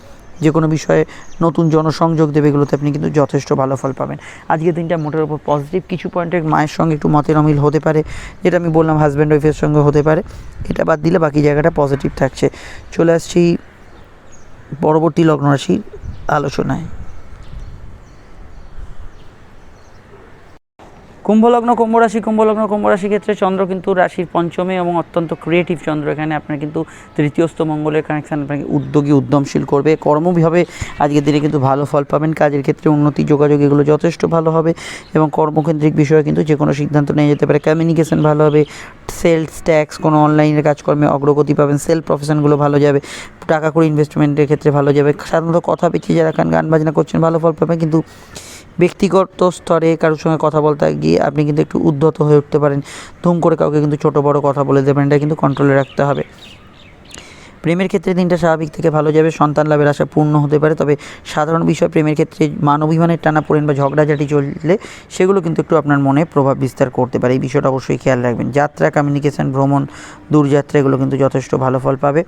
যে কোনো বিষয়ে নতুন জনসংযোগ দেবে, এগুলোতে আপনি কিন্তু যথেষ্ট ভালো ফল পাবেন। আজকের দিনটা মোটের উপর পজিটিভ কিছু পয়েন্টে মায়ের সঙ্গে একটু মতের অমিল হতে পারে, যেটা আমি বললাম হাজব্যান্ড ওয়াইফের সঙ্গে হতে পারে। এটা বাদ দিলে বাকি জায়গাটা পজিটিভ থাকছে। চলে আসছি পরবর্তী লগ্ন রাশির আলোচনায়। কুম্ভলগ্ন কুম্ভ রাশি কুম্ভলগ্ন কুম্ভ রাশি ক্ষেত্রে চন্দ্র কিন্তু রাশির পঞ্চমে এবং অত্যন্ত ক্রিয়েটিভ চন্দ্র। এখানে আপনার কিন্তু তৃতীয়স্থ মঙ্গলের কানেকশান আপনাকে উদ্যোগী, উদ্যমশীল করবে। কর্মভাবে আজকের দিনে কিন্তু ভালো ফল পাবেন। কাজের ক্ষেত্রে উন্নতি, যোগাযোগ এগুলো যথেষ্ট ভালো হবে এবং কর্মকেন্দ্রিক বিষয়ে কিন্তু যে কোনো সিদ্ধান্ত নিয়ে যেতে পারে। কমিউনিকেশন ভালো হবে। সেলস ট্যাক্স কোনো অনলাইনের কাজকর্মে অগ্রগতি পাবেন। সেল প্রফেশনগুলো ভালো যাবে। টাকা করে ইনভেস্টমেন্টের ক্ষেত্রে ভালো যাবে। সাধারণত কথা পেছিয়ে যারা গান বাজনা করছেন, ভালো ফল পাবেন। কিন্তু ব্যক্তিগত স্তরে কারোর সঙ্গে কথা বলতে গিয়ে আপনি কিন্তু একটু উদ্ধত হয়ে উঠতে পারেন। ধুম করে কাউকে কিন্তু ছোট বড় কথা বলে দেবেন, এটা কিন্তু কন্ট্রোলে রাখতে হবে। প্রেমের ক্ষেত্রে দিনটা স্বাভাবিক থেকে ভালো যাবে, সন্তান লাভের আশা পূর্ণ হতে পারে, তবে সাধারণ বিষয় প্রেমের ক্ষেত্রে মানবিমানের টানা পড়েন বা ঝগড়াঝাটি চললে সেগুলো কিন্তু একটু আপনার মনে প্রভাব বিস্তার করতে পারে। এই বিষয়টা অবশ্যই খেয়াল রাখবেন। যাত্রা কমিউনিকেশন ভ্রমণ, দূরযাত্রা, এগুলো কিন্তু যথেষ্ট ভালো ফল পাবে।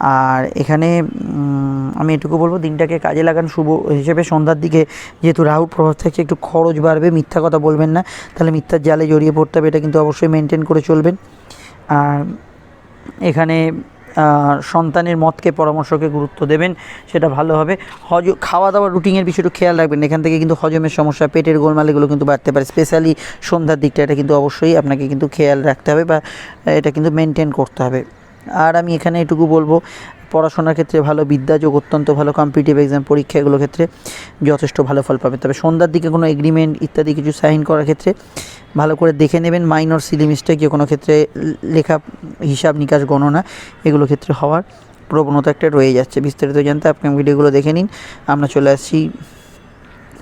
আর এখানে আমি এটুকু বলব, দিনটাকে কাজে লাগান। শুভ হিসেবে সন্ধ্যার দিকে যেহেতু রাহুর প্রভাব থাকছে, একটু খরচ বাড়বে, মিথ্যা কথা বলবেন না। তাহলে মিথ্যার জালে জড়িয়ে পড়তে হবে, এটা কিন্তু অবশ্যই মেনটেন করে চলবেন। আর এখানে সন্তানের মতকে পরামর্শকে গুরুত্ব দেবেন, সেটা ভালো হবে। হজ খাওয়া দাওয়া রুটিনের বিষয়টা খেয়াল রাখবেন। এখান থেকে কিন্তু হজমের সমস্যা, পেটের গোলমাল এগুলো কিন্তু বাড়তে পারে। স্পেশালি সন্ধ্যার দিকটা, এটা কিন্তু অবশ্যই আপনাকে কিন্তু খেয়াল রাখতে হবে বা, এটা কিন্তু মেনটেন করতে হবে। আর আমি এখানে এটুকু বলব, পড়াশোনার ক্ষেত্রে ভালো, বিদ্যাযোগ অত্যন্ত ভালো কম্পিটিটিভ এক্সাম পরীক্ষা এগুলোর ক্ষেত্রে যথেষ্ট ভালো ফল পাবে তবে সন্ধ্যার দিকে কোনো এগ্রিমেন্ট ইত্যাদি কিছু সাইন করার ক্ষেত্রে ভালো করে দেখে নেবেন মাইনর সিলি মিস্টেক যে কোনো ক্ষেত্রে লেখা হিসাব নিকাশ গণনা এগুলো ক্ষেত্রে হওয়ার প্রবণতা একটা রয়ে যাচ্ছে। বিস্তারিত জানতে আপনি ভিডিওগুলো দেখে নিন। আমরা চলে আসছি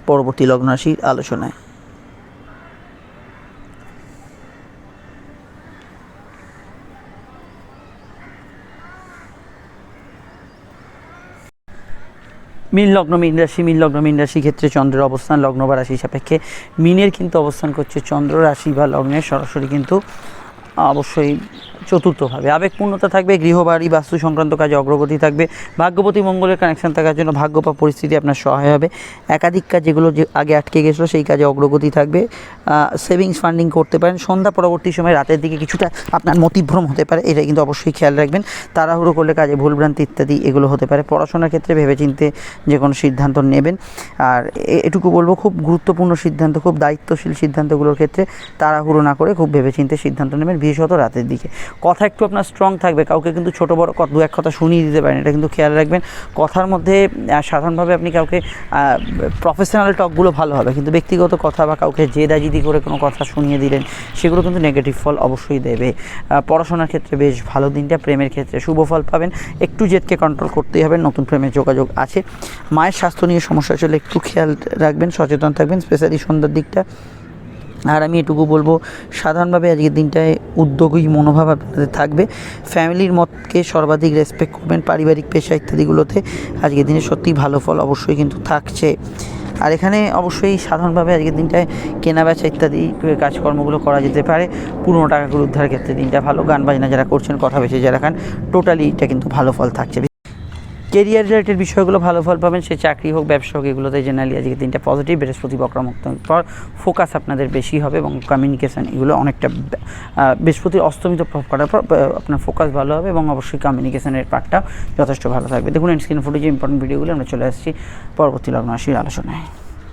পরবর্তী লগ্ন রাশির আলোচনায়। মীন লগ্ন, মিন রাশি, মিন লগ্ন, মিন রাশি ক্ষেত্রে চন্দ্রের অবস্থান, লগ্ন বা রাশি সাপেক্ষে মিনের কিন্তু অবস্থান করছে চন্দ্র, রাশি বা লগ্নের সরাসরি কিন্তু অবশ্যই চতুর্থভাবে। আবেগপূর্ণতা থাকবে, গৃহবাড়ি বাস্তু সংক্রান্ত কাজে অগ্রগতি থাকবে, ভাগ্যবতী মঙ্গলের কানেকশন থাকার জন্য ভাগ্য বা পরিস্থিতি আপনার সহায় হবে। একাধিক কাজ যেগুলো যে আগে আটকে গেছিল, সেই কাজে অগ্রগতি থাকবে। সেভিংস ফান্ডিং করতে পারেন। সন্ধ্যা পরবর্তী সময় রাতের দিকে কিছুটা আপনার মতিভ্রম হতে পারে, এটা কিন্তু অবশ্যই খেয়াল রাখবেন। তাড়াহুড়ো করলে কাজে ভুলভ্রান্তি ইত্যাদি এগুলো হতে পারে। পড়াশোনার ক্ষেত্রে ভেবেচিন্তে যে কোনো সিদ্ধান্ত নেবেন। আর এটুকু বলব, খুব গুরুত্বপূর্ণ সিদ্ধান্ত, খুব দায়িত্বশীল সিদ্ধান্তগুলোর ক্ষেত্রে তাড়াহুড়ো না করে খুব ভেবেচিন্তে সিদ্ধান্ত নেবেন, বিশেষত রাতের দিকে। কথা একটু আপনার স্ট্রং থাকবে, কাউকে কিন্তু ছোটো বড় দু এক কথা শুনিয়ে দিতে পারেন, এটা কিন্তু খেয়াল রাখবেন। কথার মধ্যে সাধারণভাবে আপনি কাউকে প্রফেশনাল টকগুলো ভালো হবে, কিন্তু ব্যক্তিগত কথা বা কাউকে যে জেদাজিদি করে কোনো কথা শুনিয়ে দিলেন, সেগুলো কিন্তু নেগেটিভ ফল অবশ্যই দেবে। পড়াশোনার ক্ষেত্রে বেশ ভালো দিনটা, প্রেমের ক্ষেত্রে শুভ ফল পাবেন। একটু জেদকে কন্ট্রোল করতেই হবে, নতুন প্রেমের যোগাযোগ আছে। মায়ের স্বাস্থ্য নিয়ে সমস্যা চলে একটু খেয়াল রাখবেন, সচেতন থাকবেন স্পেশালি সন্ধ্যার দিকটা। আর আমি এটুকু বলব, সাধারণভাবে আজকের দিনটায় উদ্যোগী মনোভাব আপনাদের থাকবে। ফ্যামিলির মতকে সর্বাধিক রেসপেক্ট করবেন, পারিবারিক পেশা ইত্যাদিগুলোতে আজকের দিনে সত্যিই ভালো ফল অবশ্যই কিন্তু থাকছে। আর এখানে অবশ্যই সাধারণভাবে আজকের দিনটায় কেনা বেচা ইত্যাদি কাজকর্মগুলো করা যেতে পারে। পুরনো টাকাগুলো উদ্ধারের ক্ষেত্রে দিনটা ভালো, গান বাজনা যারা করছেন, কথা বেশি যারা খান টোটালি এটা কিন্তু ভালো ফল থাকছে। কেরিয়ার রিলেটেড বিষয়গুলো ভালো ফল পাবেন, সে চাকরি হোক, ব্যবসা হোক, এগুলোতে জেনারেলি আজকে দিনটা পজিটিভ বৃহস্পতি বক্রমুক্ত পর ফোকাস আপনাদের বেশি হবে এবং কমিউনিকেশান এগুলো অনেকটা বৃহস্পতির অস্তমিত প্রভাব করার পর আপনার ফোকাস ভালো হবে এবং অবশ্যই কমিউনিকেশনের পার্টটা যথেষ্ট ভালো থাকবে। দেখুন স্ক্রিন ফুটেজে ইম্পর্টেন্ট ভিডিওগুলো আমরা চলে আসছি পরবর্তী লগ্ন আলোচনায়।